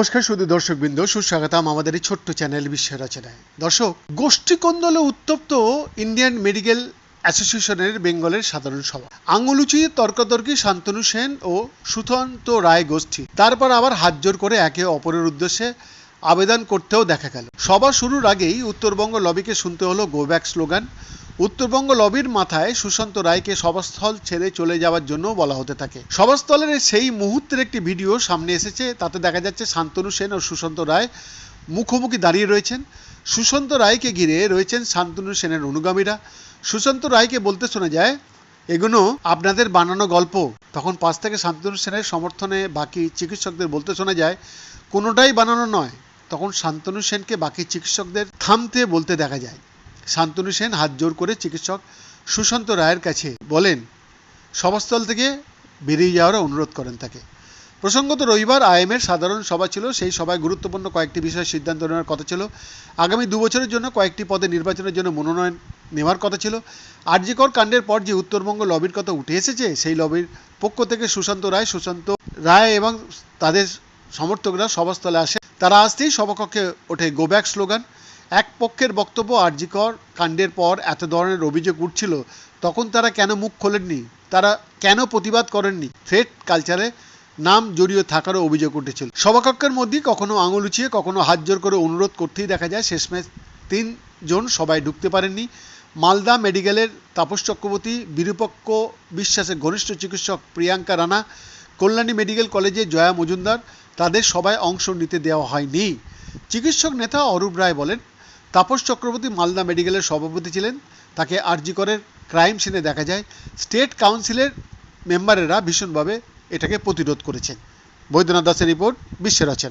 নমস্কার শুধু দর্শকবৃন্দ, সুস্বাগতম আমাদের এই ছোট্ট চ্যানেল বিশ্ব রচনায়। দর্শক, গোষ্ঠীকন্দলে উত্তপ্ত ইন্ডিয়ান মেডিকেল অ্যাসোসিয়েশনের বেঙ্গলের সাধারণ সভা। আঙুলুচি, তর্কতর্কি, শান্তনু সেন ও সুথন্ত রায় গোষ্ঠী। তারপর আবার হাত জোর করে একে অপরের উদ্দেশ্যে আবেদন করতেও দেখা গেল। সভা শুরুর আগেই উত্তরবঙ্গ লবিকে শুনতে হলো গো ব্যাক স্লোগান উত্তরবঙ্গ লবির মাথায় সুশান্ত রায়কে সভাস্থল ছেড়ে চলে যাওয়ার জন্য বলা হতে থাকে। সভাস্থলের সেই মুহূর্তের একটি ভিডিও সামনে এসেছে, তাতে দেখা যাচ্ছে শান্তনু সেন ও সুশান্ত রায় মুখোমুখি দাঁড়িয়ে রয়েছেন। সুশান্ত রায়কে ঘিরে রয়েছেন শান্তনু সেনের অনুগামীরা। সুশান্ত রায়কে বলতে শোনা যায় এগুলো আপনাদের বানানো গল্প। তখন পাশ থেকে শান্তনু সেনের সমর্থনে বাকি চিকিৎসকদের বলতে শোনা যায়, কোনোটাই বানানো নয়। তখন শান্তনু সেনকে বাকি চিকিৎসকদের থামতে বলতে দেখা যায়। শান্তনু সেন হাত জোর করে চিকিৎসক সুশান্ত রায়ের কাছে বলেন, সভাস্থল থেকে বেরিয়ে যাওয়ার অনুরোধ করেন তাকে। প্রসঙ্গত রবিবার আইএমের সাধারণ সভা ছিল, সেই সভায় গুরুত্বপূর্ণ কয়েকটি বিষয়ে সিদ্ধান্ত নেওয়ার কথা ছিল। আগামী দু বছরের জন্য কয়েকটি পদে নির্বাচনের জন্য মনোনয়ন নেওয়ার কথা ছিল। আরজিকর কাণ্ডের পর যে উত্তরবঙ্গ লবির কথা উঠে এসেছে, সেই লবির পক্ষ থেকে সুশান্ত রায় সুশান্ত রায় এবং তাদের সমর্থকরা সভাস্থলে আসে। তারা আসতেই সভাকক্ষে ওঠে। গো ব্যাক স্লোগান এক পক্ষের বক্তব্য আরজিকর কাণ্ডের পর এত ধরনের অভিযোগ উঠছিল, তখন তারা কেন মুখ খোলেননি? তারা কেন প্রতিবাদ করেননি? থ্রেট কালচারে নাম জড়িয়ে থাকারও অভিযোগ উঠেছিল। সভাকক্ষের মধ্যে কখনো আঙুল উঁচিয়ে, কখনো হাত জোর করে অনুরোধ করতেই দেখা যায় শেষমেশ তিনজন সবাই ঢুকতে পারেননি। মালদা মেডিকেলের তাপস চক্রবর্তী, বিরূপক্ষ বিশ্বাসের ঘনিষ্ঠ চিকিৎসক প্রিয়াঙ্কা রানা, কল্যাণী মেডিকেল কলেজে জয়া মজুমদার, তাদের সবাই অংশ নিতে দেওয়া হয়নি। চিকিৎসক নেতা অরূপ রায় বলেন তাপস চক্রবর্তী মালদা মেডিকেলের সভাপতি ছিলেন। তাকে আরজিকরের ক্রাইম সিনে দেখা যায়। স্টেট কাউন্সিলের মেম্বারেরা ভীষণভাবে এটাকে প্রতিরোধ করেছেন। বৈদ্যনাথ দাসের রিপোর্ট, বিশ্বের আছেন